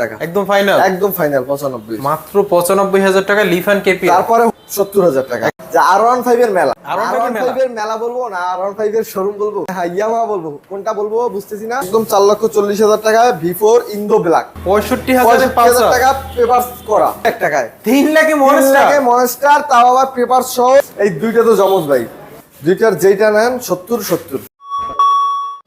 টাকা। একদম ফাইনাল একদম ফাইনাল পঁচানব্বই। মাত্র পঁচানব্বই হাজার টাকা লিফান কেপি তারপরে সত্তর হাজার টাকা। আর ওয়ান ফাইভ এর মেলা। আর ওয়ান ফাইভ এর মেলা? বলব না আর ওয়ান ফাইভ এর শোরুম বলব। ইয়ামা বলব। কোনটা বলব বুঝতেছি না। একদম চার লক্ষ চল্লিশ হাজার টাকা ভি ফোর ইন্দো ব্ল্যাক পঁয়ষট্টি হাজার টাকা পেপার করা। এক টাকায়। তিন লাখে তিন মনস্টার লাখে মনস্টার তাও আবার পেপার সহ এই দুইটা তো জমজ ভাই। দুইটার যেইটা নেন সত্তর সত্তর।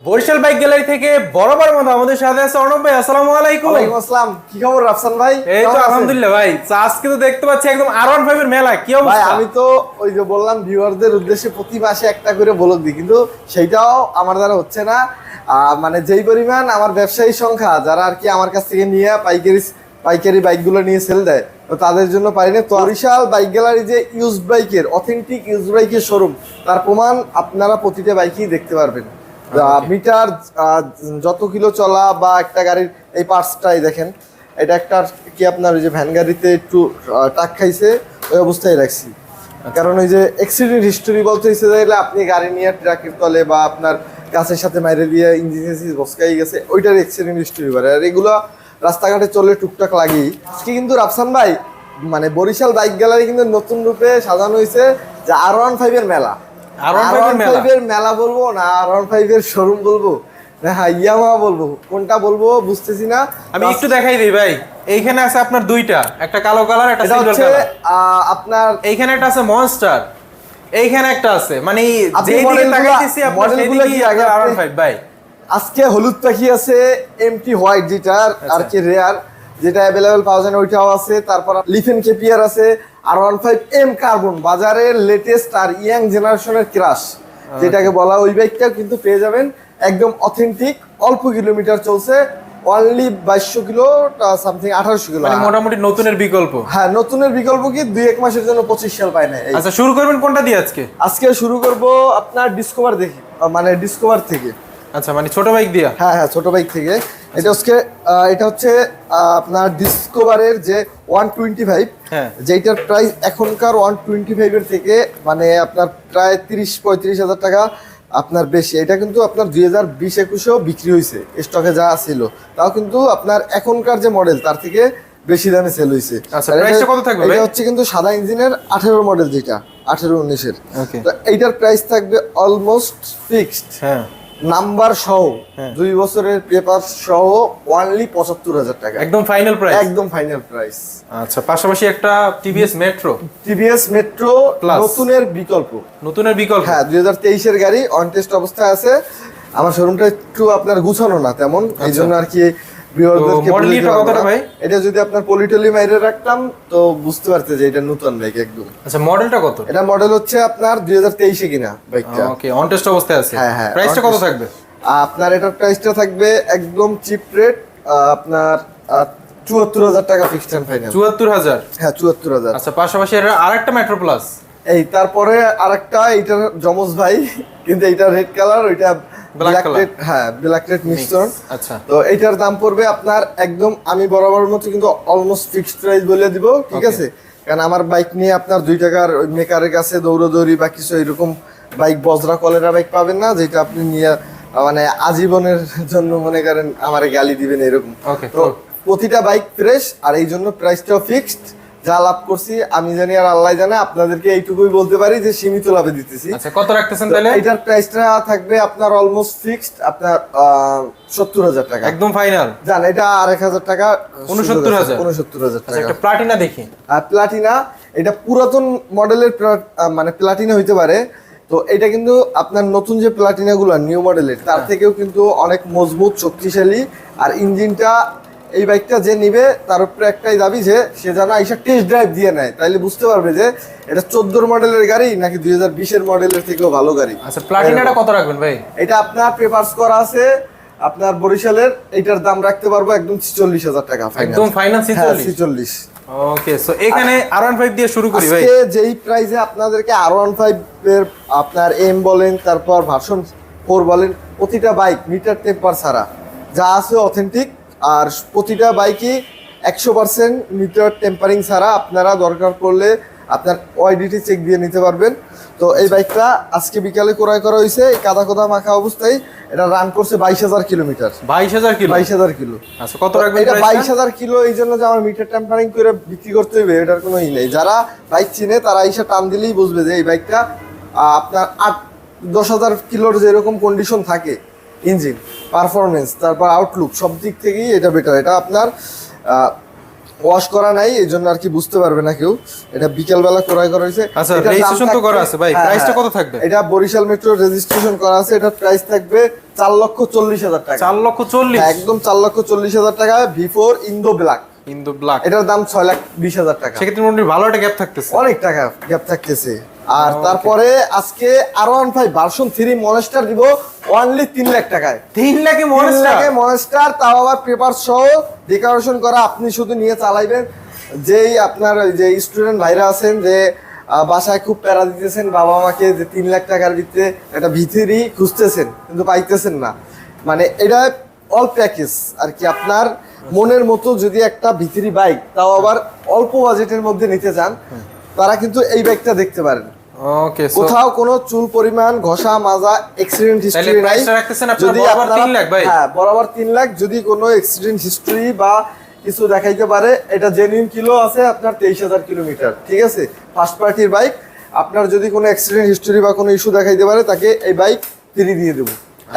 বরিশাল বাইক গ্যালারি থেকে বরাবর মতো আমাদের সাথে আছে অর্ণব ভাই আসসালামু আলাইকুম। ওয়ালাইকুম আসসালাম। কি খবর রাফসান ভাই? এই তো আলহামদুলিল্লাহ ভাই আজকে তো দেখতে পাচ্ছি একদম আর ওয়ান ফাইভ এর মেলা কি অবস্থা? ভাই আমি তো ওই যে বললাম ভিউয়ারদের উদ্দেশ্যে প্রতি মাসে একটা করে বলক দিই কিন্তু সেইটাও আমার দ্বারা হচ্ছে না। মানে যেই পরিমাণ আমার ব্যবসায়ী সংখ্যা যারা আর কি আমার কাছ থেকে নিয়ে পাইকারি পাইকারি বাইকগুলো নিয়ে সেল দেয় তো তাদের জন্য পারি না। তো বরিশাল বাইক গ্যালারি যে ইউজ বাইকের অথেন্টিক ইউজ বাইকের শোরুম তার প্রমাণ আপনারা প্রতিটা বাইকেই দেখতে পারবেন। মিটার যত কিলো চলা বা একটা গাড়ির এই পার্টসটাই দেখেন এটা একটা কি আপনার ওই যে ভ্যান গাড়িতে একটু টাক খাইছে ওই অবস্থায় রাখছি। কারণ ওই যে অ্যাক্সিডেন্ট হিস্টোরি বলতে হচ্ছে যে আপনি গাড়ি নিয়ে ট্রাকের তলে বা আপনার গাছের সাথে মাইরে দিয়ে ইঞ্জিন বসকাই গেছে ওইটার অ্যাক্সিডেন্ট হিস্টোরি করে আর এগুলো রাস্তাঘাটে চলে টুকটাক লাগেই। আজকে কিন্তু রাফসান ভাই মানে বরিশাল বাইক গ্যালারি কিন্তু নতুন রূপে সাজানো হয়েছে যে আর ওয়ান ফাইভের মেলা। R15 এর মেলা। R15 এর মেলা? বলব না আর ওয়ান শোরুম বলব? হ্যাঁ ইয়ামা বলব কোনটা বলব বুঝতেছি না। আমি একটু দেখাই দিই ভাই। এইখানে আছে আপনার দুইটা একটা কালো কালার একটা সিলভার কালার আপনার এইখানে একটা আছে মনস্টার এইখানে একটা আছে। মানে আপনি যেদিকে তাকাইতেছি আপনার মডেলগুলা কি আগে আর ভাই। আজকে হলুদ পাখি আছে? এমটি হোয়াইট যেটা। আর কি রেয়ার যেটা অ্যাভেলেবেল পাওয়া যায় ওইটাও আছে। তারপর লিফেন কেপিয়ার আছে R one five M carbon বাজারের লেটেস্ট আর ইয়াং জেনারেশনের ক্রাশ যেটাকে বলা ওই বাইকটাও কিন্তু পেয়ে যাবেন। একদম অথেন্টিক অল্প কিলোমিটার চলছে। অনলি বাইশশো কিলো সামথিং আঠারোশো কিলো। মানে মোটামুটি নতুনের বিকল্প? হ্যাঁ নতুনের বিকল্প কি? দুই এক মাসের জন্য পঁচিশ সাল পায় না। আচ্ছা শুরু করবেন কোনটা দিয়ে আজকে? আজকে শুরু করব আপনার ডিসকভার দেখি মানে ডিসকভার থেকে। আচ্ছা মানে ছোট বাইক দিয়া? হ্যাঁ হ্যাঁ ছোট বাইক থেকে। এটা হচ্ছে এটা হচ্ছে আপনার ডিসকভারের যে ওয়ান টোয়েন্টি ফাইভ হ্যাঁ। যেটার প্রাইস এখনকার ওয়ান টোয়েন্টি ফাইভের থেকে মানে আপনার প্রায় তিরিশ পঁয়ত্রিশ হাজার টাকা আপনার বেশি। এটা কিন্তু আপনার দুই হাজার বিশ একুশেও বিক্রি হয়েছে স্টকে যা ছিল। তাও কিন্তু আপনার এখনকার যে মডেল তার থেকে বেশি দামে সেল হয়েছে আচ্ছা, এটা- কত থাকবে এটা হচ্ছে কিন্তু সাদা ইঞ্জিনের আঠেরো মডেল যেটা আঠেরো উনিশের. তো এইটার প্রাইস থাকবে অলমোস্ট ফিক্সড হ্যাঁ। নাম্বার সহ হ্যাঁ। দুই বছরের পেপার সহ অনলি পঁচাত্তর হাজার টাকা। একদম ফাইনাল প্রাইস একদম ফাইনাল প্রাইস আচ্ছা পাশাপাশি একটা টিভিএস মেট্রো টিভিএস মেট্রো। নতুনের বিকল্প। নতুনের বিকল্প? হ্যাঁ দুই হাজার তেইশের গাড়ি অন টেস্ট অবস্থায় আছে। আমার শোরুমটা একটু আপনার গুছানো না তেমন এই জন্য আর কি এটা যদি আপনার পলিটলি মাইরে রাখতাম তো বুঝতে পারতে যে এটা নতুন বাইক একদম। আচ্ছা মডেলটা কত? এটা মডেল হচ্ছে আপনার দুই হাজার তেইশে কিনা বাইকটা ওকে অন টেস্ট অবস্থায় আছে। হ্যাঁ, হ্যাঁ, প্রাইসটা কত থাকবে? আপনার এটার প্রাইসটা থাকবে একদম চিপ রেট আপনার চুয়াত্তর হাজার টাকা ফিক্সড অ্যান্ড ফাইনাল চুয়াত্তর হাজার? হ্যাঁ চুয়াত্তর হাজার। আচ্ছা পাশাপাশি এটা আরেকটা মেট্রো প্লাস এই তারপরে আরেকটা এইটার জমজ ভাই কিন্তু এইটা রেড কালার ওইটা Black ব্ল্যাক রেড হ্যাঁ ব্ল্যাক রেড মিশ্রণ আচ্ছা। তো এইটার দাম পড়বে আপনার একদম আমি বরাবর মতো কিন্তু অলমোস্ট ফিক্সড প্রাইস বলে দিব ঠিক আছে? কারণ আমার বাইক নিয়ে আপনার দুই টাকার মেকারের কাছে দৌড়দৌড়ি বা কিছু এরকম বাইক বজরা কলেরা বাইক পাবেন না যেটা আপনি নিয়ে মানে আজীবনের জন্য মনে করেন আমারে গালি দিবেন এরকম। তো প্রতিটা বাইক ফ্রেশ আর এই জন্য প্রাইসটাও ফিক্সড যা লাভ করছি আমি জানি আর আল্লাহ জানে আপনাদেরকে এইটুকুই বলতে পারি যে সীমিত লাভে দিতেছি। আচ্ছা কত রাখতেছেন তাহলে? এটার প্রাইসটা থাকবে আপনার অলমোস্ট ফিক্সড আপনার সত্তর হাজার টাকা। একদম ফাইনাল জান এটা আরেক হাজার টাকা 69,000 উনসত্তর হাজার। আচ্ছা টাকা। একটা প্লাটিনা দেখি। আর প্লাটিনা এটা পুরাতন মডেলের মানে প্লাটিনা হইতে পারে। তো এটা কিন্তু আপনার নতুন যে প্লাটিনাগুলো নিউ মডেলের তার হ্যাঁ। থেকেও কিন্তু অনেক মজবুত শক্তিশালী। আর ইঞ্জিনটা এই বাইকটা যে নিবে তার উপরে একটাই দাবি যে সে যেন আইসা টেস্ট ড্রাইভ দিয়ে নেয়। তাইলে বুঝতে পারবে যে এটা চোদ্দোর মডেলের গাড়ি নাকি দুই হাজার বিশের মডেলের থেকেও ভালো গাড়ি। আচ্ছা প্লাটিনাটা কত রাখবেন ভাই? এটা আপনার পেপারস করা আছে আপনার বরিশালের এইটার দাম রাখতে পারব একদম ছিচল্লিশ হাজার টাকা একদম ফাইনাল হ্যাঁ ছিচল্লিশ? ওকে সো এখানে আর ওয়ান ফাইভ দিয়ে শুরু করি ভাই। যেই প্রাইসে আপনাদেরকে আর ওয়ান ফাইভ এর আপনার এম বলেন তারপর ভার্সন ফোর বলেন প্রতিটা বাইক মিটার টেম্পার ছাড়া যা আছে অথেন্টিক আর প্রতিটা বাইকই একশো পার্সেন্ট মিটার টেম্পারিং ছাড়া আপনারা দরকার করলে আপনার ওয়াইডিটি চেক দিয়ে নিতে পারবেন। তো এই বাইকটা আজকে বিকালে ক্রয় করা হয়েছে কাদা কোদা মাখা অবস্থায়। এটা রান করছে বাইশ হাজার কিলোমিটার। বাইশ হাজার কিলো? বাইশ হাজার কিলো। আচ্ছা কত রাখবেন এটা বাইশ হাজার কিলো এই জন্য যে আমার মিটার টেম্পারিং করে বিক্রি করতে হবে এটার কোনো ই নেই। যারা বাইক চিনে তারা এসে টান দিলেই বুঝবে যে এই বাইকটা আপনার আট দশ হাজার কিলোর যেরকম কন্ডিশন থাকে ইঞ্জিন পারফরমেন্স তারপর আউটলুক সব দিক থেকেই এটা বেটার এটা আপনার ওয়াশ করা নাই এই জন্য আর কি বুঝতে পারবে না কেউ। এটা বিকেলবেলা ক্রয় করা হয়েছে। আচ্ছা, রেজিস্ট্রেশন তো করা আছে ভাই, হ্যাঁ, price টা হ্যাঁ। কত থাকবে? এটা বরিশাল মেট্রো রেজিস্ট্রেশন করা আছে এটা প্রাইস থাকবে চার লক্ষ চল্লিশ হাজার টাকা। চার লক্ষ চল্লিশ? হ্যাঁ, একদম চার লক্ষ চল্লিশ হাজার টাকা before Indo black Indo black এটার দাম ছয় লাখ বিশ হাজার টাকা। সেক্ষেত্রে মোটামুটি ভালো একটা গ্যাপ থাকতেছে। অনেক টাকা গ্যাপ থাকতেছে। আর তারপরে আজকে আরও one five version three monster দিব অনলি তিন লাখ টাকায়। তিন লাখে লাখে মনেস্টার তাও আবার পেপার সহ ডেকোরেশন করা আপনি শুধু নিয়ে চালাইবেন। যেই আপনার ওই যে স্টুডেন্ট ভাইরা আছেন যে বাসায় খুব প্যারা দিতেছেন বাবা মাকে যে তিন লাখ টাকার ভিতরে একটা ভিতরি খুঁজতেছেন কিন্তু পাইতেছেন না। মানে এটা অল প্যাকেজ আর কি আপনার মনের মতো যদি একটা ভিতরি বাইক তাও আবার অল্প বাজেটের মধ্যে নিতে চান তারা কিন্তু এই বাইকটা দেখতে পারেন। ওকে কোথাও কোনো চুল পরিমাণ ঘষা মাজা অ্যাক্সিডেন্ট তাহলে হিস্ট্রি নাই। 3 লাখ ভাই? হ্যাঁ বরাবর তিন লাখ যদি কোনো অ্যাক্সিডেন্ট হিস্ট্রি বা কিছু দেখাইতে পারে এটা জেনুইন কিলো আছে আপনার তেইশ হাজার কিলোমিটার ঠিক আছে? ফার্স্ট পার্টির বাইক আপনার যদি কোনো অ্যাক্সিডেন্ট হিস্ট্রি বা কোনো ইস্যু দেখাইতে পারে তাকে এই বাইক ফ্রি দিয়ে দেবো।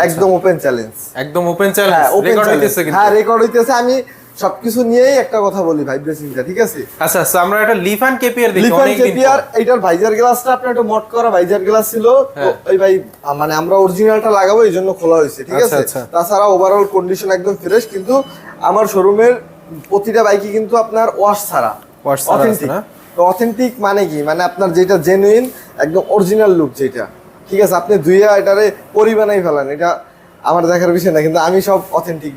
একদম ওপেন চ্যালেঞ্জ একদম ওপেন চ্যালেঞ্জ রেকর্ড হইতেছে কিন্তু। হ্যাঁ রেকর্ড হইতেছে। আমি সবকিছু নিয়েই একটা কথা বলি ভাইব্রেসিংটা ঠিক আছে? আচ্ছা আচ্ছা আমরা একটা লিফান কেপিয়ার দেখি লিফান অনেক দিন কেপিআর এইটার ভাইজার গ্লাসটা আপনার একটা মট করা ভাইজার গ্লাস ছিল। হ্যাঁ। ওই ভাই মানে আমরা অরিজিনালটা লাগাবো এই জন্য খোলা হয়েছে ঠিক আচ্ছা, আছে? আচ্ছা। তাছাড়া ওভারঅল কন্ডিশন একদম ফ্রেশ কিন্তু আমার শোরুমের প্রতিটা বাইকই কিন্তু আপনার ওয়াশ ছাড়া। Wash ছাড়া অথেন্টিক অথেন্টিক মানে কি? মানে আপনার যেটা জেনুইন একদম অরিজিনাল লুক যেটা। ঠিক আছে আপনি দুইয়া এটারে পরিবানাই ফেলান এটা আমার দেখার বিষয় না কিন্তু আমি সব অথেন্টিক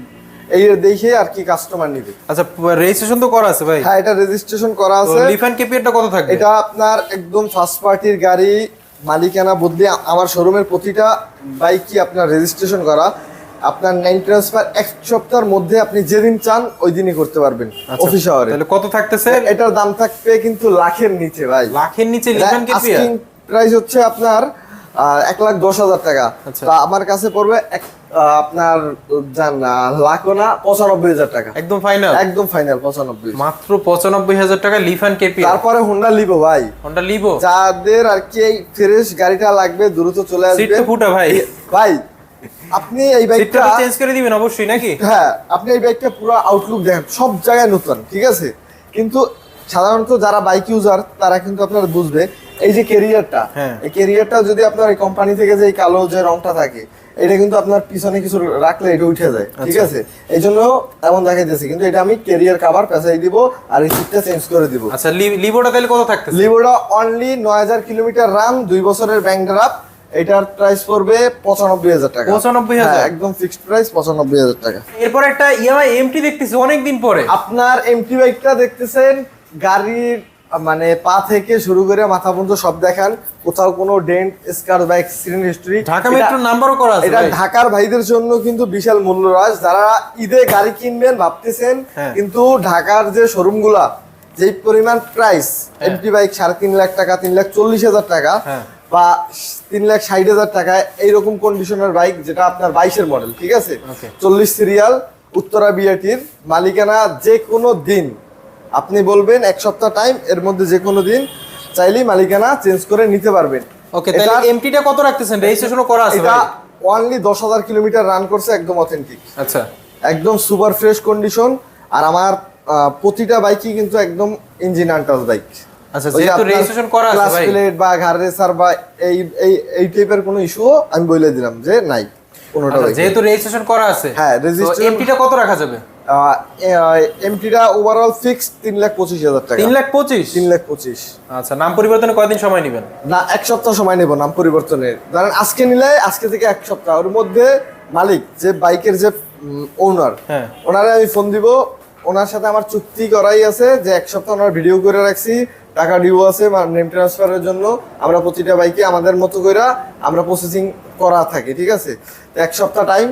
এই দেখে আর কি কাস্টমার নিবে। আচ্ছা রেজিস্ট্রেশন তো করা আছে ভাই। হ্যাঁ এটা রেজিস্ট্রেশন করা আছে। লিফান কেপিয়ারটা কত থাকবে? এটা আপনার একদম ফার্স্ট পার্টির গাড়ি মালিকানা বদলে আমার শোরুমের প্রতিটা বাইকই আপনার রেজিস্ট্রেশন করা। আপনার নাইন ট্রান্সফার এক সপ্তাহের মধ্যে আপনি যেদিন চান ওই দিনই করতে পারবেন আচ্ছা, অফিস আওয়ারে তাহলে কত থাকতেছে? এটার দাম থাকবে কিন্তু লাখের নিচে ভাই। লাখের নিচে লিফান কেপিয়ার প্রাইস হচ্ছে আপনার এক লাখ দশ হাজার টাকা। আচ্ছা। তা আমার কাছে পড়বে এক আপনার জান লাখও না পঁচানব্বই হাজার টাকা। একদম ফাইনাল একদম ফাইনাল পঁচানব্বই। মাত্র পঁচানব্বই হাজার টাকা লিফান কেপিয়ার তারপরে হোন্ডা লিবো ভাই। হন্ডা লিভো যাদের আর কি এই ফ্রেশ গাড়িটা লাগবে দ্রুত চলে আসবে। ফুটা ভাই। ভাই আপনি এই বাইকটা চেঞ্জ করে দিবেন অবশ্যই নাকি? হ্যাঁ আপনি এই বাইকটা পুরো আউটলুক দেখেন সব জায়গায় নতুন ঠিক আছে? কিন্তু সাধারণত যারা বাইক ইউজার তারা কিন্তু আপনার বুঝবে এই যে কেরিয়ারটা হ্যাঁ। এই কেরিয়ারটা যদি আপনার এই কোম্পানি থেকে যে কালো যে রংটা থাকে এটা কিন্তু আপনার পিছনে কিছু রাখলে এটা উঠে যায় ঠিক আচ্ছা। আছে এই জন্য এমন দেখাইতেছে কিন্তু এটা আমি কেরিয়ার কাভার পেঁচাই দিব আর এই সিটটা চেঞ্জ করে দিব আচ্ছা লি- লিভোটা তাহলে কত থাকতেছে লিবোটা অনলি নয় হাজার কিলোমিটার রান দুই বছরের ব্যাংক ড্রাফট এটার প্রাইস পড়বে পঁচানব্বই হাজার টাকা 95,000? হ্যাঁ, একদম ফিক্সড প্রাইস পঁচানব্বই হাজার টাকা এরপর একটা ইয়ামাই এমটি দেখতেছি অনেকদিন পরে আপনার এমটি বাইকটা দেখতেছেন গাড়ির মানে পা থেকে শুরু করে মাথা পর্যন্ত সব দেখান। কোথাও কোনো ডেন্ট স্কার বা অ্যাক্সিডেন্ট হিস্ট্রি ঢাকা মেট্রো নাম্বারও করা আছে এটা ঢাকার ভাইদের জন্য কিন্তু বিশাল মূল্যরাজ। যারা ঈদে গাড়ি কিনবেন ভাবতেছেন হ্যাঁ। কিন্তু ঢাকার যে শোরুমগুলা যেই পরিমাণ প্রাইস এমটি বাইক সাড়ে তিন লাখ টাকা তিন লাখ চল্লিশ হাজার টাকা হ্যাঁ। বা তিন লাখ ষাট হাজার টাকা এইরকম কন্ডিশনের বাইক যেটা আপনার বাইশের মডেল ঠিক আছে? চল্লিশ সিরিয়াল উত্তরা বিআরটির মালিকানা যে কোনো দিন। আপনি বলবেন এক সপ্তাহ টাইম এর মধ্যে যে কোনো দিন চাইলেই মালিকানা চেঞ্জ করে নিতে পারবেন। ওকে তাহলে এমটিটা কত রাখতেছেন? রেজিস্ট্রেশনও করা আছে এটা অনলি দশ হাজার কিলোমিটার রান করছে একদম অথেন্টিক আচ্ছা। একদম সুপার ফ্রেশ কন্ডিশন আর আমার প্রতিটা বাইকই কিন্তু একদম ইঞ্জিন আনটাচ বাইক আচ্ছা যেহেতু রেজিস্ট্রেশন করা আছে ভাই। প্লেট বা ঘাড় রেসার বা এই এই এই টাইপের কোনো ইস্যু আমি বলে দিলাম যে নাই কোনোটা আচ্ছা, যেহেতু রেজিস্ট্রেশন করা আছে হ্যাঁ, registration- এমটিটা কত রাখা যাবে? এমটিটা ওভারঅল ফিক্সড তিন লাখ পঁচিশ হাজার টাকা। তিন লাখ পঁচিশ? তিন লাখ পঁচিশ। আচ্ছা নাম পরিবর্তনে কয়দিন সময় নেবেন? না এক সপ্তাহ সময় নেব নাম পরিবর্তনের। ধরেন আজকে নিলে আজকে থেকে এক সপ্তাহ। ওর মধ্যে মালিক যে বাইকের যে ওনার হ্যাঁ। ওনারে আমি ফোন দিব। ওনার সাথে আমার চুক্তি করাই আছে যে এক সপ্তাহ ওনার ভিডিও করে রাখছি। টাকা ডিউ আছে নেম ট্রান্সফারের জন্য। আমরা প্রতিটা বাইকে আমাদের মতো করে আমরা প্রসেসিং করা থাকি ঠিক আছে? এক সপ্তাহ টাইম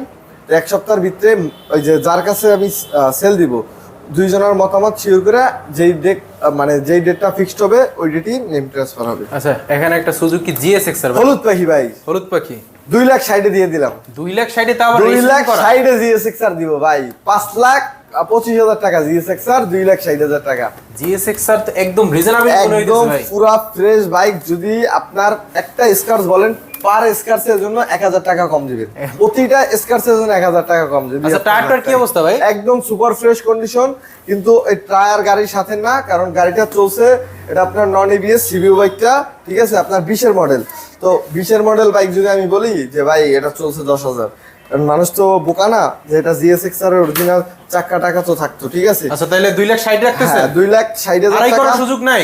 এক সপ্তাহের ভিতরে ওই যে যার কাছে আমি সেল দিব দুইজনের মতামত শিওর করে যেই ডেট মানে যেই ডেটটা ফিক্সড হবে ওই ডেটই নেম ট্রান্সফার হবে। আচ্ছা এখানে একটা সুজুকি জিএসএক্স আর হলুদ পাখি ভাই। হলুদ পাখি। দুই লাখ সাইডে দিয়ে দিলাম। দুই লাখ সাইডে তা আবার দুই লাখ সাইডে জিএসএক্স আর দিব ভাই। পাঁচ লাখ পঁচিশ হাজার টাকা জিএসএক্স আর দুই লাখ ষাট হাজার টাকা। জিএসএক্স আর একদম রিজনেবল একদম পুরা ফ্রেশ বাইক যদি আপনার একটা স্কার্স বলেন পার স্কার্সের জন্য এক হাজার টাকা কম দিবেন। প্রতিটা স্কার্সের জন্য এক হাজার টাকা কম দিবেন। আচ্ছা টায়ারটার কি অবস্থা ভাই? একদম সুপার ফ্রেশ কন্ডিশন কিন্তু এই টায়ার গাড়ির সাথে না কারণ গাড়িটা চলছে এটা আপনার নন এবিএস সিবিউ বাইকটা ঠিক আছে? আপনার বিশের মডেল তো বিশের মডেল বাইক যদি আমি বলি যে ভাই এটা চলছে দশ হাজার। মানুষ তো বোকা না যে এটা জিএসএক্স আর অরিজিনাল চাক্কা টাকা তো থাকতো ঠিক আছে? আচ্ছা তাহলে দুই লাখ ষাট রাখতেছে হ্যাঁ দুই লাখ ষাট হাজার টাকা করার সুযোগ নাই?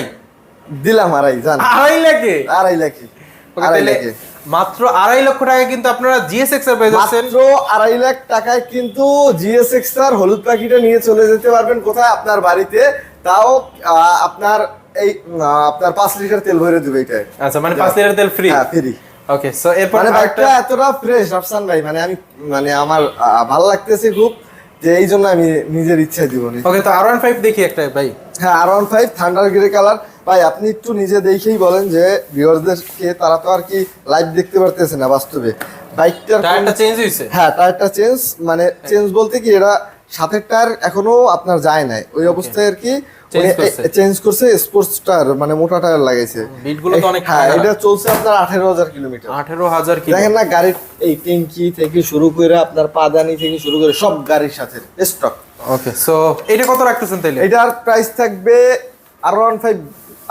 দিলাম আড়াই জান। আড়াই লাখে? আড়াই লাখে আড়াই লাখে। মাত্র আড়াই লক্ষ টাকা কিন্তু আপনারা জিএসএক্স এর পেয়ে যাচ্ছেন। মাত্র আড়াই লাখ টাকায় কিন্তু জিএসএক্স আর হলুদ পাখিটা নিয়ে চলে যেতে পারবেন কোথায়? আপনার বাড়িতে। তাও আপনার এই আপনার পাঁচ লিটার তেল ভরে দেবে এটা আচ্ছা মানে পাঁচ লিটার তেল ফ্রি হ্যাঁ ফ্রি ওকে সো এরপর মানে বাইকটা এতটা ফ্রেশ আফসান ভাই মানে আমি মানে আমার ভালো লাগতেছে খুব যে এই জন্য আমি নিজের ইচ্ছায় দিব। ওকে তো আর ওয়ান ফাইভ দেখি একটা ভাই। হ্যাঁ R one five thunder grey colour ভাই আপনি একটু নিজে দেখেই বলেন যে ভিউয়ারদেরকে তারা তো আর কি লাইভ দেখতে পারতেছে না বাস্তবে। বাইকটার টায়ারটা চেঞ্জ হয়েছে হ্যাঁ টায়ারটা চেঞ্জ মানে চেঞ্জ বলতে কি এটা সাথের টায়ার এখনও আপনার যায় নাই। ওই অবস্থায় আর কি। চেঞ্জ করছে। স্পোর্টস টায়ার মানে মোটা টায়ার লাগাইছে। বিটগুলো তো অনেক হ্যাঁ এটা চলছে আপনার আঠেরো হাজার কিলোমিটার। আঠেরো হাজার কিলো দেখেন না গাড়ির এই ট্যাঙ্কি থেকে শুরু করে আপনার পাদানি থেকে শুরু করে সব গাড়ির সাথে স্টক ওকে সো এটা কত রাখতেছেন তাইলে? এটার প্রাইস থাকবে আর ওয়ান ফাইভ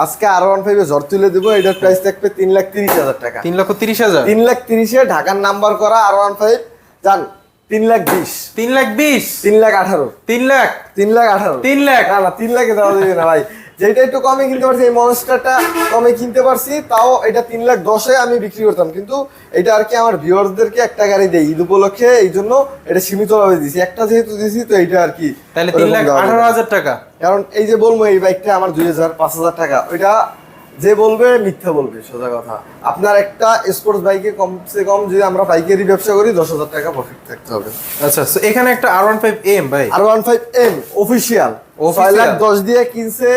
আজকে আর ওয়ান ফাইভে ঝড় তুলে দেবো এটার প্রাইস থাকবে তিন লাখ তিরিশ হাজার টাকা। তিন লক্ষ তিরিশ হাজার? তিন লাখ তিরিশে ঢাকার নাম্বার করা আর ওয়ান ফাইভ জান তিন লাখ বিশ। তিন লাখ বিশ? তিন লাখ আঠারো। তিন লাখ? তিন লাখ আঠারো। তিন লাখ? না না তিন লাখে দেওয়া যাবে না ভাই। যেটা একটু কমে কিনতে পারছি এই মনস্টারটা কমে কিনতে পারছি তাও এটা তিন লাখ দশে আমি বিক্রি করতাম। কিন্তু এটা আর কি আমার ভিউয়ার্সদেরকে একটা গাড়ি দেই ঈদ উপলক্ষে এই জন্য এটা সীমিত ভাবে দিছি। একটা যেহেতু দিছি তো এইটা আর কি তাহলে তিন লাখ আঠারো হাজার টাকা? কারণ এই যে বলব এই বাইকটা আমার দুই হাজার পাঁচ হাজার টাকা। ওইটা যে বলবে মিথ্যা বলবে সোজা কথা। আপনার একটা স্পোর্টস বাইকে কমসে কম যদি আমরা বাইকেরই ব্যবসা করি দশ হাজার টাকা প্রফিট থাকতে হবে। আচ্ছা এখানে একটা আর ওয়ান ফাইভ এম ভাই। R one five M official? ছয় লাখ দশ দিয়ে কিনছে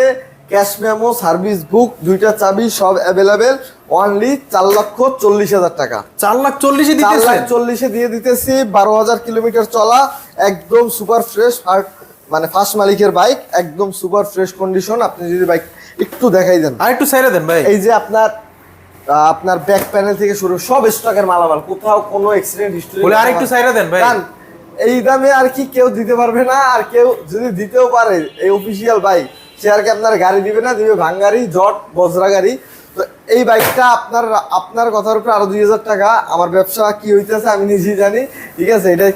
ক্যাশ মেমো সার্ভিস বুক দুইটা চাবি সব অ্যাভেলেবেল অনলি চার লক্ষ চল্লিশ হাজার টাকা। চার লাখ চল্লিশে চার লাখ চল্লিশে দিয়ে দিতেছি বারো হাজার কিলোমিটার চলা একদম সুপার ফ্রেশ আর মানে ফার্স্ট মালিকের বাইক একদম সুপার ফ্রেশ কন্ডিশন আপনি যদি বাইক একটু দেখাই দেন। আর একটু সাইরা দেন ভাই। এই যে আপনার আপনার ব্যাক প্যানেল থেকে শুরু সব স্টকের মালামাল কোথাও কোনো অ্যাক্সিডেন্ট হিস্টরি বলে আর একটু সাইরা দেন ভাই। এই দামে আর কি কেউ দিতে পারবে না আর কেউ যদি দিতেও পারে এই অফিসিয়াল বাইক সে আর কি আপনার গাড়ি দিবে না? দিবে ভাঙ্গারি জট বজরা গাড়ি। তো এই বাইকটা আপনার আপনার কথার উপরে আরও দুই হাজার টাকা। আমার ব্যবসা কি হইতেছে আমি নিজেই জানি ঠিক আছে? এটা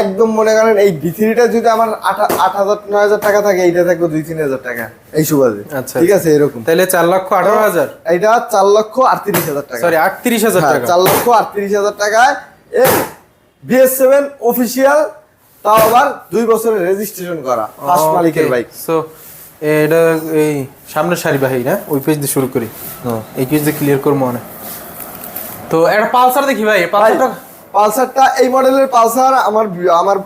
একদম মনে করেন এই ভিথিরিটা যদি আমার আট হাজার নয় হাজার টাকা থাকে এইটা থাকবে দুই তিন হাজার টাকা এই সুবাদে। আচ্ছা, ঠিক আছে এরকম। তাহলে চার লক্ষ আঠারো হাজার? এটা চার লক্ষ আটত্রিশ হাজার টাকা। সরি আটত্রিশ হাজার হ্যাঁ, টাকা। চার লক্ষ আটত্রিশ হাজার টাকায় এই বিএস সেভেন অফিসিয়াল তাও আবার দুই বছরের রেজিস্ট্রেশন করা ফার্স্ট মালিকের বাইক সো এটা এই সামনের সারি বাহি না ওই পেজ দিয়ে শুরু করি। এই পেজ দিয়ে ক্লিয়ার করব মানে। তো একটা পালসার দেখি ভাই পালসারটা পালসারটা এই মডেলের পালসার আমার আমার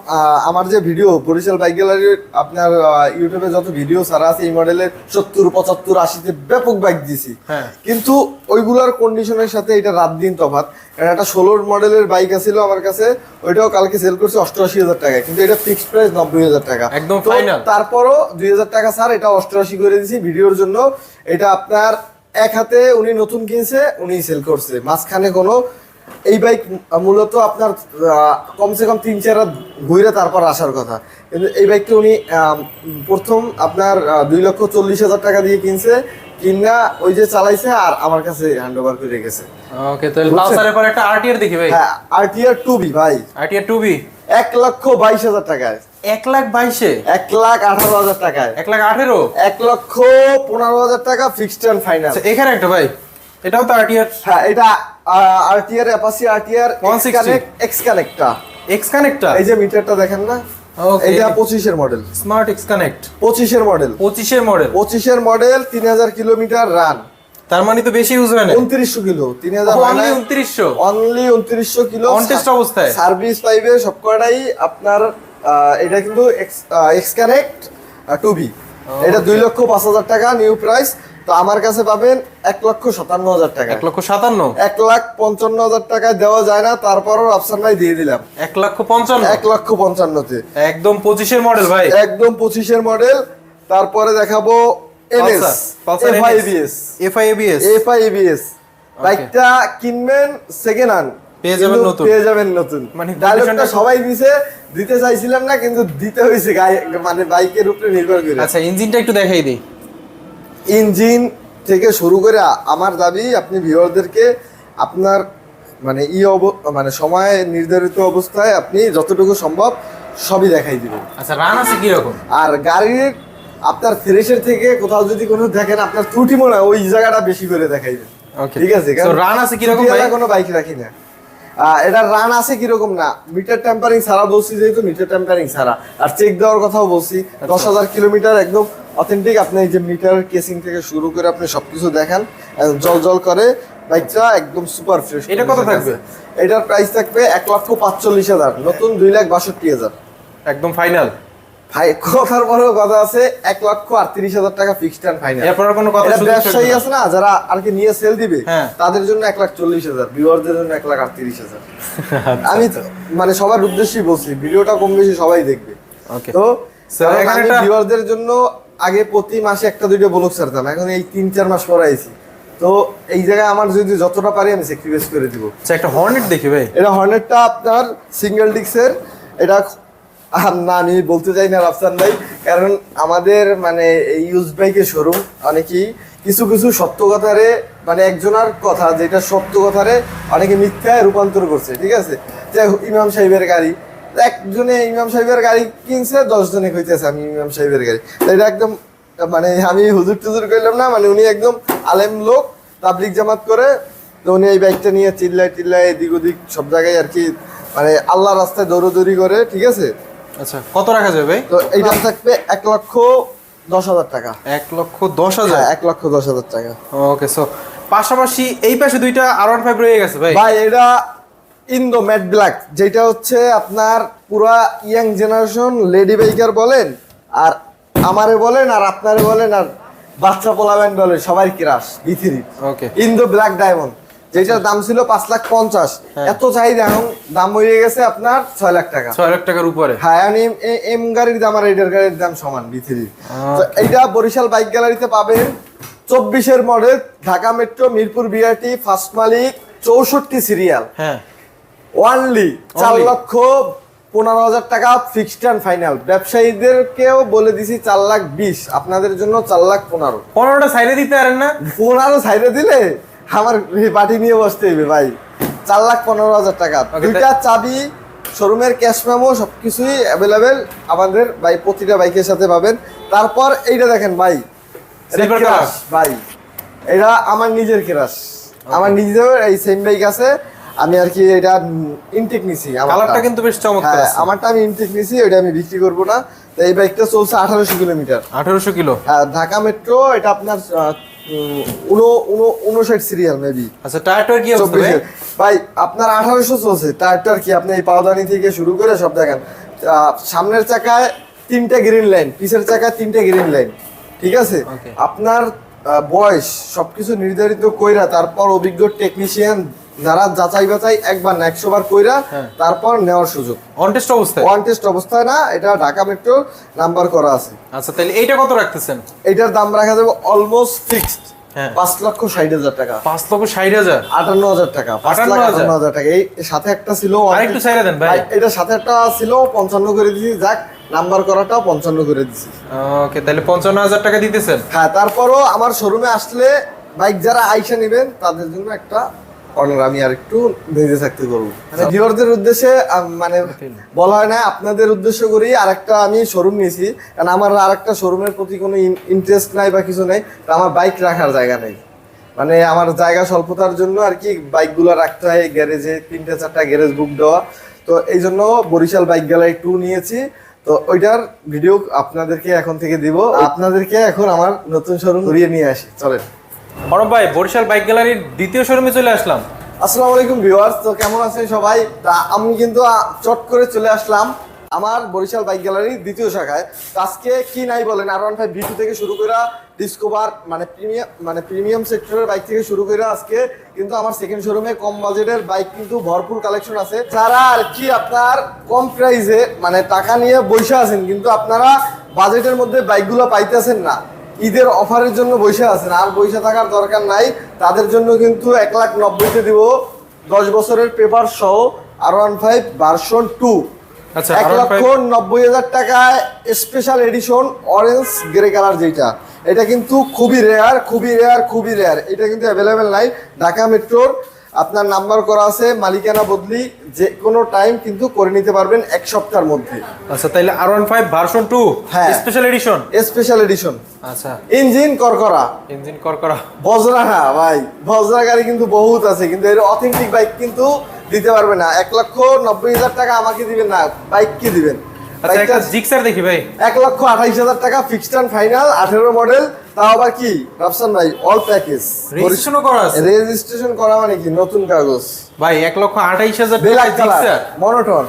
আমার যে ভিডিও বরিশাল বাইক গ্যালারির আপনার ইউটিউবে যত ভিডিও সারা আছে এই মডেলের সত্তর পঁচাত্তর আশিতে ব্যাপক বাইক দিছি হ্যাঁ। কিন্তু ওইগুলার কন্ডিশনের সাথে এটা রাত দিন তফাত কারণ একটা ষোলোর মডেলের বাইক আছিল আমার কাছে ওইটাও কালকে সেল করছে অষ্টআশি হাজার টাকায়। কিন্তু এটা ফিক্সড প্রাইস নব্বই হাজার টাকা। একদম তারপরও দুই হাজার টাকা স্যার এটা অষ্টআশি করে দিছি ভিডিওর জন্য। এটা আপনার এক হাতে উনি নতুন কিনছে উনি সেল করছে। মাঝখানে কোনো এই বাইক মূলত আপনার কমসে কম তিন চার রাত ঘুরে তারপর আসার কথা। কিন্তু এই বাইকটা উনি প্রথম আপনার দুই লক্ষ চল্লিশ হাজার টাকা দিয়ে কিনছে কিনা ওই যে চালাইছে আর আমার কাছে হ্যান্ড ওভার করে গেছে ওকে তাহলে বুঝছেন? পালসারের পর একটা আরটিআর দেখি ভাই। হ্যাঁ আরটিআর টু বি ভাই। আরটিআর টু বি এক লক্ষ বাইশ হাজার টাকায়। এক লাখ বাইশে? এক লাখ আঠারো হাজার টাকায়। এক লাখ আঠেরো? এক লক্ষ পনেরো হাজার টাকা ফিক্সড অ্যান্ড ফাইনাল এখানে একটা ভাই। এটাও তো আরটিআর হ্যাঁ এটা আরটিআর অ্যাপাসি আরটিআর 160 এক্স কানেক্টটা এক্স কানেক্টটা এই যে মিটারটা দেখেন না? এটা পঁচিশের মডেল স্মার্ট এক্স কানেক্ট পঁচিশের মডেল পঁচিশের মডেল পঁচিশের মডেল তিন হাজার কিলোমিটার রান তার মানে তো বেশি ইউজ হয় না উনত্রিশশো কিলো তিন হাজার অনলি উনত্রিশশো। অনলি উনত্রিশশো কিলো। অবস্থায়? সার্ভিস পাইবে সবকটাই আপনার এটা কিন্তু এক্স কানেক্ট টু বি এটা দুই লক্ষ পাঁচ হাজার টাকা নিউ প্রাইস তো আমার কাছে পাবেন এক লক্ষ সাতান্ন হাজার টাকা। এক লক্ষ সাতান্ন? এক লাখ পঞ্চান্ন হাজার টাকায় দেওয়া যায় না তারপরও অপশন ভাই দিয়ে দিলাম। এক লক্ষ পঞ্চান্ন? এক লক্ষ পঞ্চান্নতে। একদম পঁচিশের মডেল ভাই। একদম পঁচিশের মডেল তারপরে দেখাবো এনএস এফআইবিএস এফআইএবিএস এফআইবিএস বাইকটা কিনবেন সেকেন্ড হ্যান্ড পেয়ে যাবেন নতুন। পেয়ে যাবেন নতুন। মানে ডায়লগটা সবাই দিছে দিতে চাইছিলাম না কিন্তু দিতে হয়েছে মানে বাইকের উপরে নির্ভর করে। আচ্ছা ইঞ্জিনটা একটু দেখাই দিই। ইঞ্জিন থেকে শুরু করে আমার দাবি আপনি ভিউয়ারদেরকে আপনার মানে ই অব- মানে সময় নির্ধারিত অবস্থায় আপনি যতটুকু সম্ভব সবই দেখাই দিবেন। আচ্ছা রান আছে কি রকম আর গাড়ির আপনার ফ্রেশের থেকে কোথাও যদি কোনো দেখেন আপনার ত্রুটি মনে হয় ওই জায়গাটা বেশি করে দেখাইবেন Okay. ঠিক আছে? Run আছে কীরকম কোনো বাইক রাখি না। এটা রান আছে কীরকম না? মিটার টেম্পারিং ছাড়া বলছি যেহেতু মিটার টেম্পারিং ছাড়া। আর চেক দেওয়ার কথাও বলছি। আচ্ছা। দশ হাজার কিলোমিটার একদম অথেন্টিক আপনি এই যে মিটার কেসিং থেকে শুরু করে আপনি সবকিছু দেখান জল জল করে বাইকটা একদম সুপার ফ্রেশ এটা কত থাকবে? এটার প্রাইস থাকবে এক লক্ষ পাঁচচল্লিশ হাজার নতুন দুই লাখ বাষট্টি হাজার। একদম ফাইনাল ভাই কথার পরেও কথা আছে এক লক্ষ আটত্রিশ হাজার টাকা ফিক্সড অ্যান্ড ফাইনাল এরপর কোনো কথা ব্যবসায়ী আছে না যারা আর কি নিয়ে সেল দিবে হ্যাঁ। তাদের জন্য এক লাখ চল্লিশ হাজার ভিউয়ারদের জন্য এক লাখ আটত্রিশ হাজার। আমি তো- মানে সবার উদ্দেশ্যেই বলছি ভিডিওটা কম বেশি সবাই দেখবে। তো ভিউয়ারদের জন্য আগে প্রতি মাসে একটা দুইটা ব্লগ ছাড়তাম এখন এই তিন চার মাস পরে আইছি। তো এই জায়গায় আমার যদি যতটা পারি আমি স্যাক্রিফাইস করে দিব। আচ্ছা একটা হর্নেট দেখি ভাই। এটা হর্নেটটা আপনার সিঙ্গেল ডিক্সের এটা না, আমি বলতে চাই না, রাফসান ভাই। কারণ আমাদের মানে ইউজ বাইকের শোরুম অনেকেই কিছু কিছু সত্য কথারে মানে একজনের কথা, যেটা সত্য কথারে অনেকে মিথ্যায় রূপান্তর করছে, ঠিক আছে? যে ইমাম সাহেবের গাড়ি। একজনে ইমাম সাহেবের গাড়ি কিনছে দশ জনে কইতেছে, আমি ইমাম সাহেবের গাড়ি। এটা একদম মানে আমি হুজুর টুজুর করলাম না মানে উনি একদম আলেম লোক তাবলিক জামাত করে, তো উনি এই বাইকটা নিয়ে চিল্লায় টিল্লায় এদিক ওদিক সব জায়গায় আর কি মানে আল্লাহ রাস্তায় দৌড়দৌড়ি করে, ঠিক আছে? আচ্ছা কত রাখা যাবে ভাই? তো এইটা থাকবে এক লক্ষ দশ হাজার টাকা। এক লক্ষ দশ হাজার? হ্যাঁ এক লক্ষ দশ হাজার টাকা। ওকে সো পাশাপাশি এই পাশে দুইটা আর ওয়ান ফাইভ রয়ে গেছে ভাই? ভাই এটা ইন্দো ম্যাট ব্ল্যাক যেটা হচ্ছে আপনার পুরা ইয়াং জেনারেশন লেডি বাইকার বলেন আর আমারে বলেন আর আপনারে বলেন আর বাচ্চা পোলাবেন বলেন সবাই crush V three okay Indo black diamond যেটার দাম ছিল পাঁচ লাখ পঞ্চাশ। হ্যাঁ। এত চাহিদা এখন দাম হয়ে গেছে আপনার ছয় লাখ টাকা। ছয় লাখ টাকার উপরে। হ্যাঁ এম- গাড়ির দাম আর এইটার গাড়ির দাম সমান তো Okay. এইটা বরিশাল বাইক গ্যালারিতে পাবেন চব্বিশের model Dhaka metro Mirpur BRT first মালিক চৌষট্টি সিরিয়াল। হ্যাঁ। ওয়ানলি চার? লক্ষ পনেরো হাজার টাকা ফিক্সড অ্যান্ড ফাইনাল ব্যবসায়ীদেরকেও বলে দিছি চার লাখ বিশ আপনাদের জন্য চার লাখ পনেরো। পনেরোটা সাইডে দিতে পারেন না? পনেরো সাইডে দিলে আমার পার্টি নিয়ে বসতে হইবে ভাই। চার লাখ পনেরো হাজার টাকা। দুইটা চাবি শোরুমের ক্যাশ মেমো সবকিছুই অ্যাভেলেবেল আমাদের ভাই প্রতিটা বাইকের সাথে পাবেন। তারপর এইটা দেখেন ভাই। ক্রাশ ভাই। এটা আমার নিজের ক্রাশ আমার নিজের এই সেম বাইক আছে। আমি আর কি এটা ইনটেক নিছি আমারটা। কালারটা কিন্তু বেশ চমৎকার হ্যাঁ আমারটা আমি ইনটেক নিছি ওইটা আমি বিক্রি করব না। তো এই বাইকটা চলছে আঠারোশো কিলোমিটার। আঠারোশো কিলো। হ্যাঁ ঢাকা মেট্রো এটা আপনার উনষাট সিরিয়াল মেবি আচ্ছা টায়ারটার কি অবস্থা ভাই? আপনার আঠারোশো চলছে। টায়ারটার কি? আপনি এই পাওদানি থেকে শুরু করে সব দেখেন। সামনের চাকায় তিনটে গ্রিন লাইন পিছের চাকায় তিনটে গ্রিন লাইন ঠিক আছে? আপনার বয়স সবকিছু নির্ধারিত কইরা তারপর অভিজ্ঞ টেকনিশিয়ান যারা যাচাই বাছাই একবার না একশো বার কইরা হ্যাঁ। তারপর নেওয়ার সুযোগ। অনটেস্ট অবস্থায়? ওয়ান টেস্ট অবস্থায় না এটা ঢাকা মেট্রো নাম্বার করা আছে। আচ্ছা তাহলে এইটা কত রাখতেছেন? এটার দাম রাখা যাবে অলমোস্ট ফিক্সড হ্যাঁ। পাঁচ লক্ষ ষাট হাজার টাকা। পাঁচ লক্ষ ষাট হাজার? আটান্ন হাজার টাকা পাঁচ লাখ আটান্ন হাজার? টাকা। এই সাথে একটা ছিল আরেকটু ছাইড়া দেন ভাই। এটা সাথে একটা ছিল পঞ্চান্ন করে দিছি যাক নাম্বার করাটাও পঞ্চান্ন করে দিছি। ওকে তাহলে পঞ্চান্ন হাজার টাকা দিতেছেন? হ্যাঁ তারপরও আমার শোরুমে আসলে বাইক যারা আইসা নেবেন তাদের জন্য একটা অর্ডার আমি আর একটু ভেজে থাকতে করব মানে ভিউয়ারদের উদ্দেশ্যে মানে বলা হয় না আপনাদের উদ্দেশ্য করেই আরেকটা আমি শোরুম নিয়েছি। কারণ আমার আরেকটা শোরুমের প্রতি কোনো ইন্টারেস্ট নাই বা কিছু নেই আমার বাইক রাখার জায়গা নেই। মানে আমার জায়গা স্বল্পতার জন্য আর কি বাইকগুলো রাখতে হয় গ্যারেজে তিনটে চারটা গ্যারেজ বুক দেওয়া। তো এই জন্য বরিশাল বাইক গ্যালারি টু নিয়েছি। তো ওইটার ভিডিও আপনাদেরকে এখন থেকে দিব। আপনাদেরকে এখন আমার নতুন শোরুম ঘুরিয়ে নিয়ে আসি। চলেন। অরব ভাই বরিশাল বাইক গ্যালারির দ্বিতীয় শোরুমে চলে আসলাম। আসসালামু আলাইকুম ভিউয়ার্স তো কেমন আছেন সবাই? তা আমি কিন্তু চট করে চলে আসলাম আমার বরিশাল বাইক গ্যালারির দ্বিতীয় শাখায়। আজকে কি নাই বলেন? আর ওয়ান ফাইভ থেকে শুরু করে ডিসকভার মানে প্রিমিয়াম মানে প্রিমিয়াম সেক্টরের বাইক থেকে শুরু করে আজকে কিন্তু আমার সেকেন্ড শোরুমে কম বাজেটের বাইক কিন্তু ভরপুর কালেকশন আছে। যারা আর কি আপনার কম প্রাইসে মানে টাকা নিয়ে বসে আছেন, কিন্তু আপনারা বাজেটের মধ্যে বাইকগুলো পাইতেছেন না। ঈদের অফারের জন্য বসে আছেন, আর বসে থাকার দরকার নাই। তাদের জন্য কিন্তু এক লাখ নব্বইতে দিব দশ বছরের পেপার সহ R one five version two এক R15 লক্ষ নব্বই হাজার টাকায় special edition orange grey colour যেটা এটা কিন্তু খুবই রেয়ার খুবই রেয়ার খুবই রেয়ার এটা কিন্তু অ্যাভেলেবেল নাই। ঢাকা মেট্রোর আপনার নাম্বার করা আছে মালিকানা বদলি যে কোনো টাইম কিন্তু করে নিতে পারবেন এক সপ্তাহের মধ্যে। আচ্ছা তাইলে R one five version two হ্যাঁ। স্পেশাল এডিশন স্পেশাল এডিশন আচ্ছা। ইঞ্জিন করকরা ইঞ্জিন কর করা বজরা না ভাই। বজরা গাড়ি কিন্তু বহুত আছে কিন্তু এর অথেন্টিক বাইক কিন্তু দিতে পারবে না। এক লক্ষ নব্বই হাজার টাকা আমাকে দিবেন না বাইক কি দিবেন। আচ্ছা জিক্সার দেখি ভাই। এক লক্ষ আঠাইশ হাজার টাকা ফিক্সড অ্যান্ড ফাইনাল আঠেরো মডেল তাও আবার কি? রাফসান ভাই অল প্যাকেজ করা আছে? রেজিস্ট্রেশন করা মানে কি? নতুন কাগজ। ভাই এক লক্ষ আঠাইশ হাজার ব্ল্যাক কালার মনোটন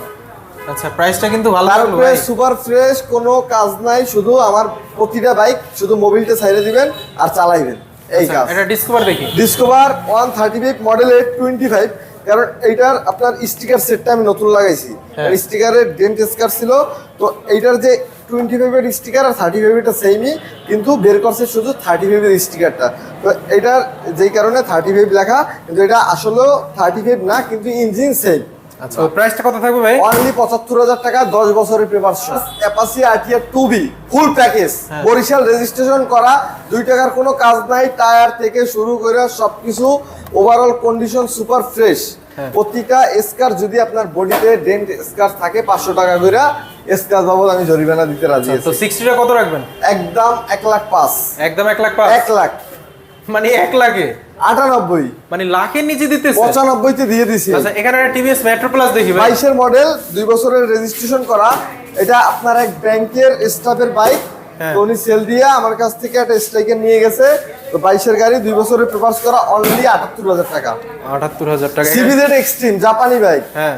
আচ্ছা প্রাইসটা কিন্তু ভালো লাগল ভাই। সুপার ফ্রেশ কোনো কাজ নাই শুধু আমার প্রতিটা বাইক শুধু মোবিলটা ছাইড়ে দিবেন আর চালাইবেন। এই আচ্ছা, কাজ। এটা ডিসকভার দেখি। ডিসকভার ওয়ান থার্টি ফাইভ মডেলের টোয়েন্টি ফাইভ কারণ এইটার আপনার স্টিকার সেটটা আমি নতুন লাগাইছি। স্টিকারের ডেন্ট স্কার ছিল তো এইটার যে টোয়েন্টি ফাইভের স্টিকার আর থার্টি ফাইভেরটা সেমই কিন্তু বের করছে শুধু থার্টি ফাইভের স্টিকারটা তো এটার যেই কারণে থার্টি ফাইভ লেখা কিন্তু এটা আসলেও থার্টি ফাইভ না কিন্তু ইঞ্জিন সেম আচ্ছা। প্রাইসটা কত থাকবে ভাই? অনলি টাকা দশ বছরের পেপার আরটিআর ফুল প্যাকেজ হ্যাঁ। বরিশাল রেজিস্ট্রেশন করা টাকার কোনো কাজ নাই টায়ার থেকে শুরু করে সবকিছু ওভারঅল কন্ডিশন সুপার ফ্রেশ। প্রতিটা স্কার যদি আপনার বডিতে ডেন্ট স্কার থাকে পাঁচশো টাকা করে স্কার বাবদ আমি জরিমানা দিতে রাজি তো সিক্সটিটা কত রাখবেন? একদম এক লাখ একদম এক লাখ পাঁচ? এক লাখ। মানে এক লাখে? আটানব্বই। মানে লাখের নিচে দিতেছে? পঁচানব্বইতে দিয়ে দিছি। আচ্ছা এখানে একটা টিভিএস মেট্রো প্লাস দেখি বাইশের মডেল দুই বছরের রেজিস্ট্রেশন করা। এটা আপনার এক ব্যাংকের স্টাফের বাইক হ্যাঁ। উনি সেল দিয়ে আমার কাছ থেকে একটা স্ট্রাইকার নিয়ে গেছে। তো বাইশের গাড়ি দুই বছরের পেপার্স করা অনলি আটাত্তর হাজার টাকা। আটাত্তর হাজার টাকা। সিবিজেড এক্সট্রিম জাপানি বাইক হ্যাঁ।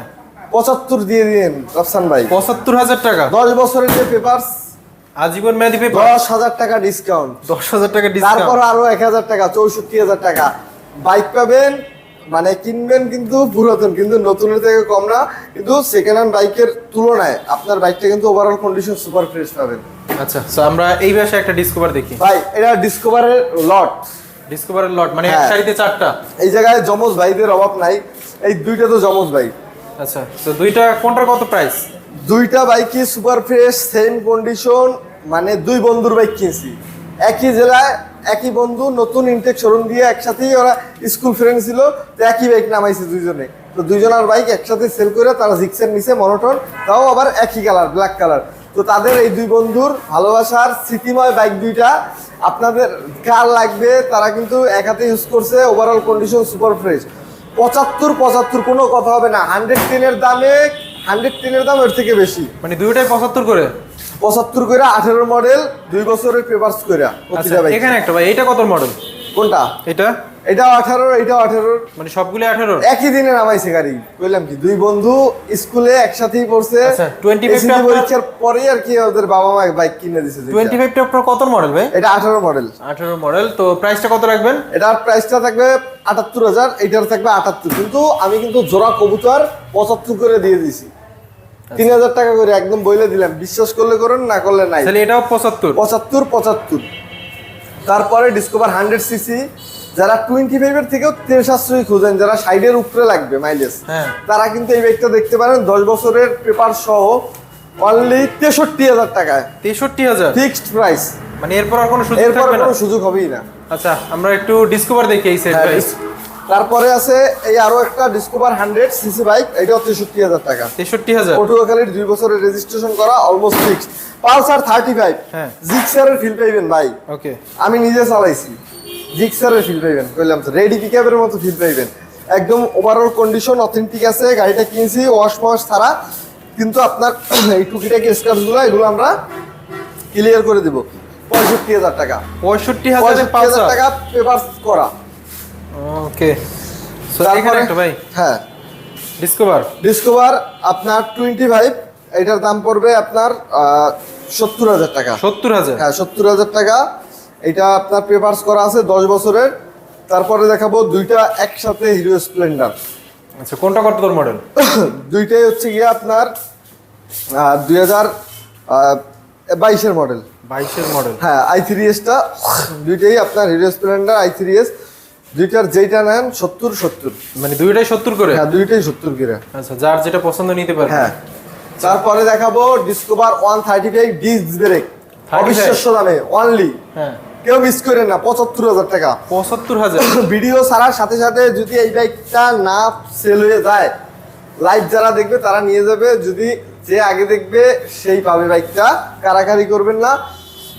পঁচাত্তর দিয়ে দিন রফসান ভাই পঁচাত্তর হাজার টাকা। দশ বছরের যে পেপার্স আজীবন মেয়াদি পেপার দশ হাজার টাকা ডিসকাউন্ট দশ হাজার টাকা তারপর ডিসকাউন্ট আরও এক হাজার টাকা চৌষট্টি হাজার টাকা। বাইক পাবেন মানে কিনবেন কিন্তু পুরাতন কিন্তু নতুনের থেকে কম না কিন্তু সেকেন্ড হ্যান্ড বাইকের তুলনায় আপনার বাইকটা কিন্তু ওভারঅল কন্ডিশন সুপার ফ্রেশ পাবেন। আচ্ছা তো আমরা এই ভাষে একটা ডিসকভার দেখি। ভাই এটা ডিসকভারের লট ডিসকভারের লট মানে এক হ্যাঁ। সারিতে চারটা। এই জায়গায় যমজ ভাইদের অভাব নাই। এই দুইটা তো যমজ ভাই আচ্ছা তো দুইটা কোনটার কত প্রাইস দুইটা বাইকই সুপার ফ্রেশ সেম কন্ডিশন মানে দুই বন্ধুর বাইক কিনছি। একই জেলায় একই বন্ধু, নতুন ইনটেক শোরুম দিয়ে একসাথেই ওরা স্কুল ফ্রেন্ড ছিল, তো একই বাইক নামাইছে দুইজনে। তো দুইজনের বাইক একসাথে সেল করে তারা জিক্সের নিচে মনোটন তাও আবার একই কালার ব্ল্যাক কালার তো তাদের এই দুই বন্ধুর ভালোবাসার স্মৃতিময় বাইক দুইটা, আপনাদের কার লাগবে তারা কিন্তু এক হাতে ইউজ করছে ওভারঅল কন্ডিশন সুপার ফ্রেশ পঁচাত্তর পঁচাত্তর কোনো কথা হবে না হান্ড্রেড টেনের দামে হান্ড্রেড টেনের দাম এর থেকে বেশি। মানে দুইটাই পঁচাত্তর করে? পঁচাত্তর করে আঠেরো মডেল দুই বছরের পেপার্স করে আচ্ছা এখানে একটা ভাই এটা কত মডেল কোনটা? এটা এটাও আঠারো এটাও আঠারো। মানে সবগুলো আঠারো? একই দিনে নামাইছে গাড়ি বললাম কি? দুই বন্ধু স্কুলে একসাথেই পড়ছে। আচ্ছা, 25 SSC টা আপনার- পরীক্ষার পরে আর কি ওদের বাবা মা বাইক কিনে দিছে। টোয়েন্টি ফাইভটা আপনার কত মডেল ভাই? এটা আঠারো মডেল আঠারো মডেল তো প্রাইসটা কত রাখবেন? এটার প্রাইসটা থাকবে আটাত্তর হাজার এটার থাকবে আটাত্তর। কিন্তু আমি কিন্তু জোড়া কবুতর পঁচাত্তর করে দিয়ে দিছি তিন হাজার টাকা করে একদম বইলে দিলাম। বিশ্বাস করলে করুন না করলে নাই। তাহলে এটাও পঁচাত্তর। পঁচাত্তর পঁচাত্তর। তারপরে ডিসকভার হান্ড্রেড সিসি যারা টোয়েন্টি ফাইভের থেকেও সাশ্রয়ী খুঁজেন যারা সাইডের উপরে লাগবে মাইলেজ হ্যাঁ। তারা কিন্তু এই বাইকটা দেখতে পারেন দশ বছরের পেপার সহ অনলি তেষট্টি হাজার টাকায়। তেষট্টি হাজার? ফিক্সড প্রাইস মানে এরপর আর কোনো সুযোগ এরপর না? কোনো সুযোগ হবেই না। আচ্ছা আমরা একটু ডিসকভার দেখি এই সেট তারপরে আছে এই আরও একটা ডিসকভার হান্ড্রেড সিসি বাইক এটাও তেষট্টি হাজার টাকা। তেষট্টি হাজার। পটুয়াখালীর দুই বছরের রেজিস্ট্রেশন করা almost fixed Pulsar thirty five. জিক্সারের feel পাইবেন ভাই। ওকে আমি নিজে চালাইছি। জিক্সারের ফিল পাইবেন বললাম তো। রেডি পিকআপের মতো ফিল পাইবেন। একদম ওভারঅল কন্ডিশন অথেন্টিক আছে গাড়িটা কিনছি ওয়াশ ওয়াশ ছাড়া। কিন্তু আপনার এই টুকিটাকি স্কার্সগুলো এগুলো আমরা ক্লিয়ার করে দিব। পঁয়ষট্টি হাজার টাকা। পঁয়ষট্টি হাজার টাকা পেপার করা। ওকে। একটা ভাই। হ্যাঁ। ডিসকভার ডিসকভার আপনার টোয়েন্টি ফাইভ এটার দাম পড়বে আপনার সত্তর হাজার টাকা। সত্তর হাজার? হ্যাঁ সত্তর হাজার টাকা। এটা আপনার পেপারস করা আছে দশ বছরের। তারপরে দেখাবো দুইটা একসাথে হিরো স্প্লেন্ডার আচ্ছা কোনটা কত তোর মডেল দুইটাই হচ্ছে গিয়ে আপনার দুই হাজার বাইশের মডেল বাইশের মডেল হ্যাঁ আই থ্রি এসটা দুইটাই আপনার Hero Splendor I three S দুইটার যেইটা নেন সত্তর সত্তর। মানে দুইটাই সত্তর করে? হ্যাঁ দুইটাই সত্তর কিরা। আচ্ছা যার যেটা পছন্দ নিতে পারে হ্যাঁ। তারপরে দেখাবো Discover one thirty five disc brake 35 অবিশ্বাস্য দামে অনলি হ্যাঁ। কেউ মিস করেন না পঁচাত্তর হাজার টাকা। পঁচাত্তর হাজার? ভিডিও ছাড়ার সাথে সাথে যদি এই বাইকটা না সেল হয়ে যায় লাইভ যারা দেখবে তারা নিয়ে যাবে। যদি যে আগে দেখবে সেই পাবে বাইকটা কারাকারি করবেন না।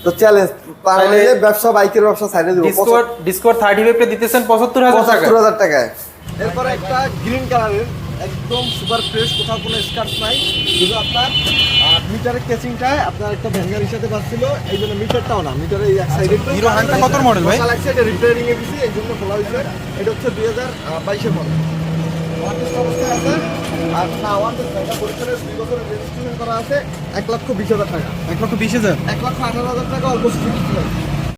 তো চ্যালেঞ্জ তাহলে- ব্যবসা বাইকের ব্যবসা সাইডে দেবো। ডিসকভার ডিসকভার থার্টি ফাইভটা দিতেছেন পঁচাত্তর হাজার টাকা। পঁচাত্তর হাজার টাকায়। এরপরে একটা গ্রিন কালারের একদম সুপার ফ্রেশ কোথাও কোনো স্কার্ট নাই। শুধু আপনার মিটারের কেচিংটায় আপনার একটা ভ্যাঙ্গারির সাথে পাচ্ছিল এই জন্য মিটারটাও না মিটারের এই এক সাইডে হিরো হান্টার কত model ভাই? লাগছে এটা রিপেয়ারিং এ দিছি এই জন্য খোলা হয়েছে। এটা হচ্ছে দুই হাজার বাইশের মডেল রেজিস্ট্রেশন করা আছে এক লক্ষ বিশ হাজার টাকা এক লক্ষ বিশ হাজার এক লক্ষ আঠারো হাজার টাকা অল্প